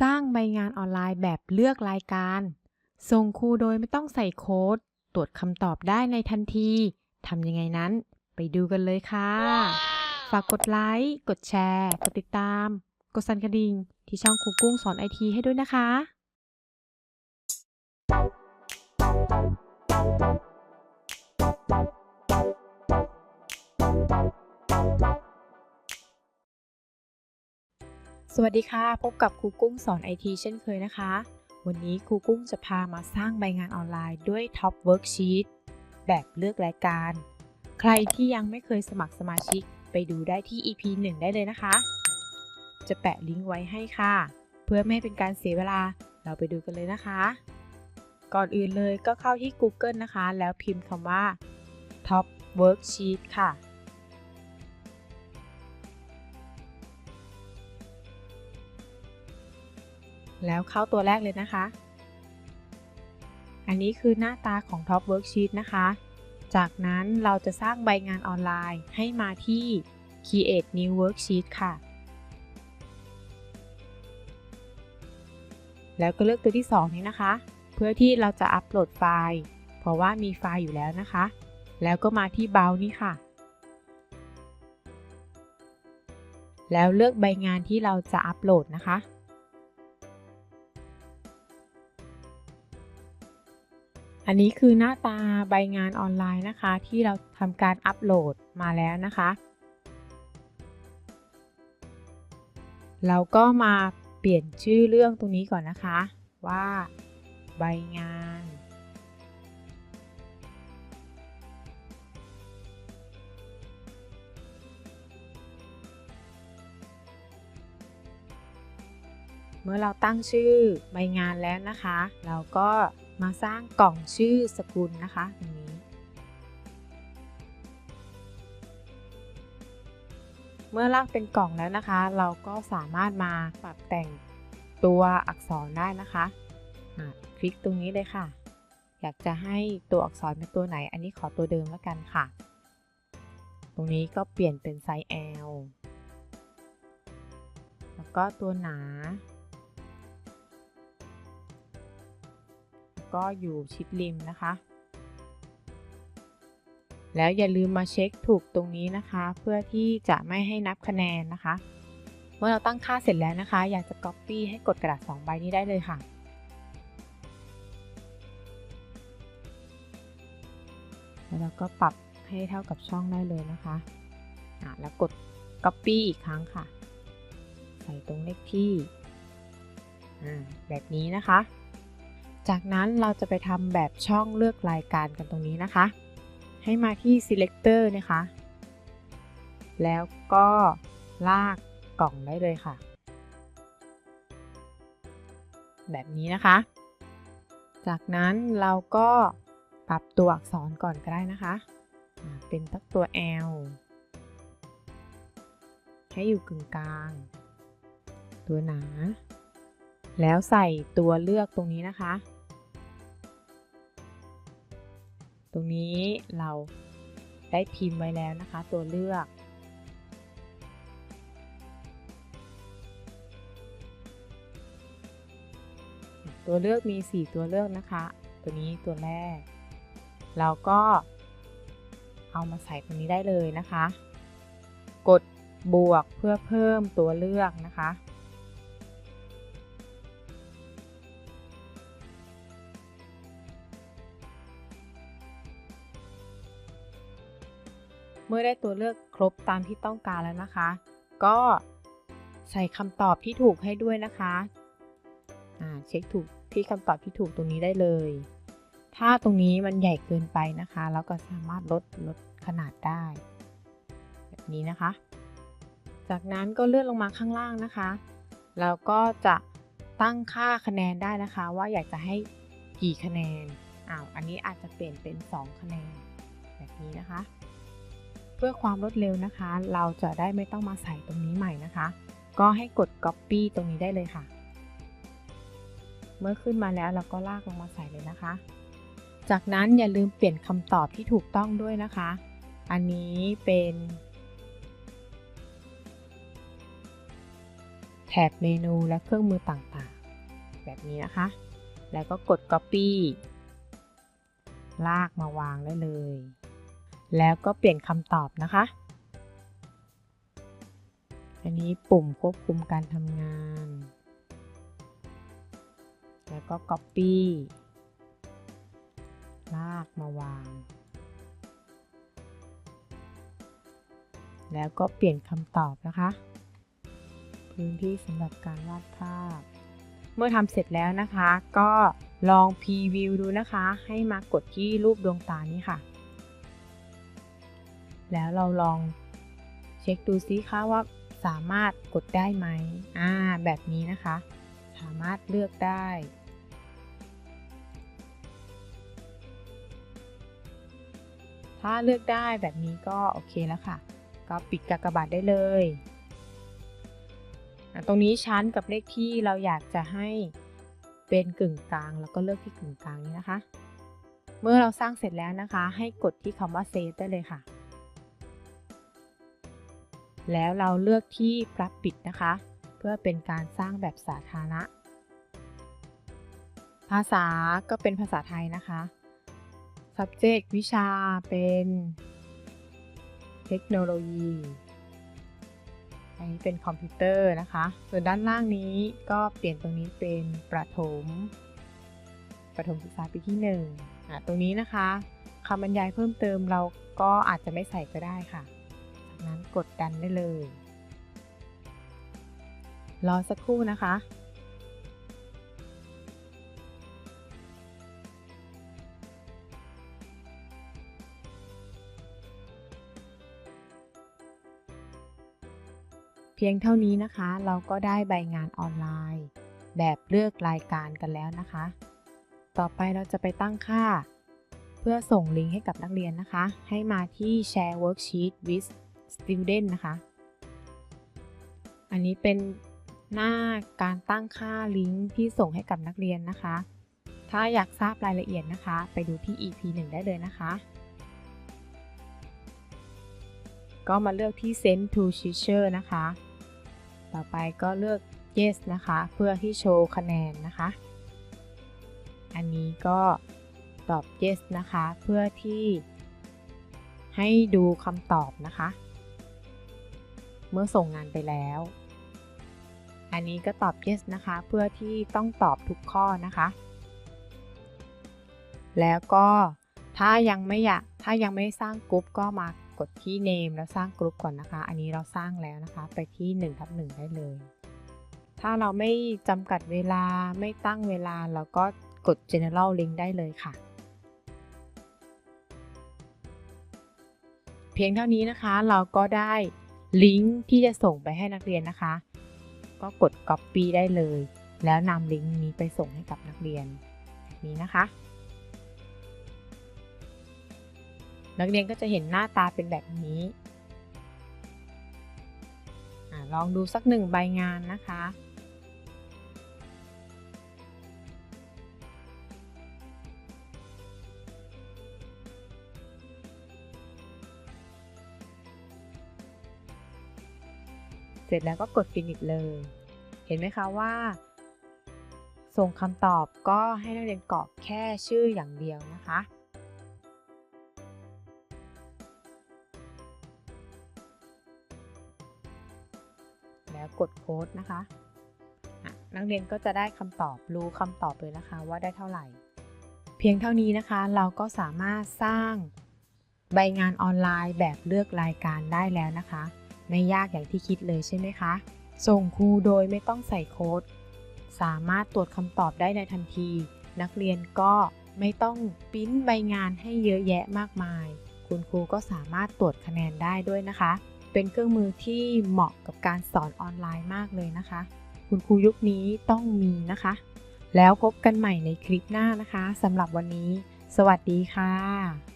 สร้างใบงานออนไลน์แบบเลือกรายการ ส่งครูโดยไม่ต้องใส่โค้ด ตรวจคำตอบได้ในทันที ทำยังไงนั้น ไปดูกันเลยค่ะ ฝากกดไลค์ กดแชร์ กดติดตาม กดสั่นกระดิ่ง ที่ช่องครูกุ้งสอนไอทีให้ด้วยนะคะ สวัสดีค่ะ พบกับครูกุ้งสอนไอทีเช่นเคยนะคะ วันนี้ครูกุ้งจะพามาสร้างใบงานออนไลน์ด้วย Top Worksheet แบบเลือกรายการ ใครที่ยังไม่เคยสมัครสมาชิกไปดูได้ที่ EP 1 ได้เลยนะคะ จะแปะลิงก์ไว้ให้ค่ะ เพื่อไม่ให้เป็นการเสียเวลาเราไปดูกันเลยนะคะ ก่อนอื่นเลยก็เข้าที่ Google นะคะ แล้วพิมพ์คำว่า Top Worksheet ค่ะ แล้วเข้าตัวแรกเลยนะคะ อันนี้คือหน้าตาของ Top Worksheet นะคะ จากนั้นเราจะสร้างใบงานออนไลน์ให้มาที่ Create New Worksheet ค่ะ แล้วก็เลือกตัวที่ 2 นี้นะคะ เพื่อที่เราจะอัปโหลดไฟล์ เพราะว่ามีไฟล์อยู่แล้วนะคะ แล้วก็มาที่ Bound นี่ค่ะแล้วเลือกใบงานที่เราจะอัปโหลดนะคะ อันนี้คือหน้าตาใบงานออนไลน์นะคะ ที่เราทำการอัปโหลดมาแล้วนะคะ เราก็มาเปลี่ยนชื่อเรื่องตรงนี้ก่อนนะคะ ว่าใบงาน เมื่อเราตั้งชื่อใบงานแล้วนะคะ เราก็ มาสร้างกล่องชื่อสกุลนะคะตรงนี้ เมื่อลากเป็นกล่องแล้วนะคะ เราก็สามารถมาปรับแต่งตัวอักษรได้นะคะะคลิกตรงนี้เลยค่ะ อยากจะให้ตัวอักษรเป็นตัวไหน อันนี้ขอตัวเดิมแล้วกันค่ะ ตรงนี้ก็เปลี่ยนเป็นไซส์ L แล้วก็ตัวหนา ก็อยู่ชิดริมนะคะ แล้วอย่าลืมมาเช็คถูกตรงนี้นะคะ เพื่อที่จะไม่ให้นับคะแนนนะคะ เมื่อเราตั้งค่าเสร็จแล้วนะคะ อยากจะ Copy ให้กดกระดาษ2ใบนี้ได้เลยค่ะแล้วเราก็ปรับให้เท่ากับช่องได้เลยนะคะะแล้วกด Copy อีกครั้งค่ะ ใส่ตรงเลขที่แบบนี้นะคะ จากนั้นเราจะไปทำแบบช่องเลือกรายการกันตรงนี้นะคะ ให้มาที่ selector นะคะ แล้วก็ลากกล่องได้เลยค่ะ แบบนี้นะคะ จากนั้นเราก็ปรับตัวอักษรก่อนก็ได้นะคะ เป็นตักตัว L ให้อยู่กึ่งกลาง ตัวหนา แล้วใส่ตัวเลือกตรงนี้นะคะ ตรงนี้เราได้พิมพ์ไว้แล้วนะคะตัวเลือก ตัวเลือกมี 4 ตัวเลือกนะคะ ตัวนี้ตัวแรก เราก็เอามาใส่ตรงนี้ได้เลยนะคะ กดบวกเพื่อเพิ่มตัวเลือกนะคะ มื่อได้ตัวเลือกครบตามที่ต้องการแล้วนะคะ ก็ใส่คำตอบที่ถูกให้ด้วยนะคะเช็คถูกที่คำตอบที่ถูกตรงนี้ได้เลย ถ้าตรงนี้มันใหญ่เกินไปนะคะ แล้วก็สามารถลดลดขนาดได้ แบบนี้นะคะ จากนั้นก็เลื่อนลงมาข้างล่างนะคะเราก็จะตั้งค่าคะแนนได้นะคะ ว่าอยากจะให้กี่คะแนนอ้าวอันนี้อาจจะเปลี่ยนเป็น 2 คะแนนแบบนี้นะคะ เพื่อความรวดเร็วนะคะ เราจะได้ไม่ต้องมาใส่ตรงนี้ใหม่นะคะ ก็ให้กด copy ตรงนี้ได้เลยค่ะ เมื่อขึ้นมาแล้วเราก็ลากลงมาใส่เลยนะคะ จากนั้นอย่าลืมเปลี่ยนคำตอบที่ถูกต้องด้วยนะคะ อันนี้เป็นแถบเมนูและเครื่องมือต่างๆ แบบนี้นะคะ แล้วก็กด Copy ลากมาวางได้เลย แล้วก็เปลี่ยนคำตอบนะคะ อันนี้ปุ่มควบคุมการทำงาน แล้วก็ Copy ลากมาวาง แล้วก็เปลี่ยนคำตอบนะคะ พื้นที่สำหรับการวาดภาพ เมื่อทำเสร็จแล้วนะคะ ก็ลองพรีวิวดูนะคะ ให้มากดที่รูปดวงตานี้ค่ะ แล้วเราลองเช็คดูซิคะว่าสามารถกดได้ไหมอ่าแบบนี้นะคะ สามารถเลือกได้ ถ้าเลือกได้แบบนี้ก็โอเคแล้วค่ะ ก็ปิดกากบาทได้เลยตรงนี้ชั้นกับเลขที่เราอยากจะให้เป็นกึ่งกลาง แล้วก็เลือกที่กึ่งกลางนี้นะคะ เมื่อเราสร้างเสร็จแล้วนะคะ ให้กดที่คำว่า Save ได้เลยค่ะ แล้วเราเลือกที่รับปิดนะคะ เพื่อเป็นการสร้างแบบสาธารณะ ภาษาก็เป็นภาษาไทยนะคะ subject วิชาเป็นเทคโนโลยีอันนี้เป็นคอมพิวเตอร์นะคะ ส่วนด้านล่างนี้ก็เปลี่ยนตรงนี้เป็นประถม ประถมศึกษาปีที่1อะตรงนี้นะคะคำบรรยายเพิ่มเติมเราก็อาจจะไม่ใส่ก็ได้ค่ะ นั้นกดดันได้เลย รอสักครู่นะคะ เพียงเท่านี้นะคะ เราก็ได้ใบงานออนไลน์ แบบเลือกรายการกันแล้วนะคะ ต่อไปเราจะไปตั้งค่าเพื่อส่งลิงก์ให้กับนักเรียนนะคะ ให้มาที่ Share Worksheet with Student นะคะ อันนี้เป็นหน้าการตั้งค่าลิงก์ที่ส่งให้กับนักเรียนนะคะ ถ้าอยากทราบรายละเอียดนะคะ ไปดูที่ EP 1 ได้เลยนะคะ ก็มาเลือกที่ Send to Teacher นะคะ ต่อไปก็เลือก Yes นะคะ เพื่อที่โชว์คะแนนนะคะ อันนี้ก็ตอบ Yes นะคะ เพื่อที่ให้ดูคำตอบนะคะ เมื่อส่งงานไปแล้ว อันนี้ก็ตอบ Yes นะคะ เพื่อที่ต้องตอบทุกข้อนะคะ แล้วก็ถ้ายังไม่อยากถ้ายังไม่สร้างกรุ๊ปก็มากดที่ name แล้วสร้างกรุ๊ปก่อนนะคะ อันนี้เราสร้างแล้วนะคะ ไปที่1ทับ1ได้เลย ถ้าเราไม่จำกัดเวลาไม่ตั้งเวลาเราก็กด general link ได้เลยค่ะ เพียงเท่านี้นะคะเราก็ได้ ลิงก์ที่จะส่งไปให้นักเรียนนะคะ ก็กด copy ได้เลย แล้วนำลิงก์นี้ไปส่งให้กับนักเรียนแบบนี้นะคะ นักเรียนก็จะเห็นหน้าตาเป็นแบบนี้อลองดูสักหนึ่งใบงานนะคะ ร็จแล้วก็กด finish เลย เห็นไหมคะว่า ส่งคำตอบก็ให้นักเรียนกรอกแค่ชื่ออย่างเดียวนะคะแล้วกดโค้ดนะคะอะนักเรียนก็จะได้คำตอบรู้คำตอบเลยนะคะว่าได้เท่าไหร่ เพียงเท่านี้นะคะ เราก็สามารถสร้างใบงานออนไลน์แบบเลือกรายการได้แล้วนะคะ ไม่ยากอย่างที่คิดเลยใช่ไหมคะ ส่งครูโดยไม่ต้องใส่โค้ด สามารถตรวจคำตอบได้ในทันที นักเรียนก็ไม่ต้องปริ้นใบงานให้เยอะแยะมากมาย คุณครูก็สามารถตรวจคะแนนได้ด้วยนะคะ เป็นเครื่องมือที่เหมาะกับการสอนออนไลน์มากเลยนะคะ คุณครูยุคนี้ต้องมีนะคะ แล้วพบกันใหม่ในคลิปหน้านะคะสำหรับวันนี้ สวัสดีค่ะ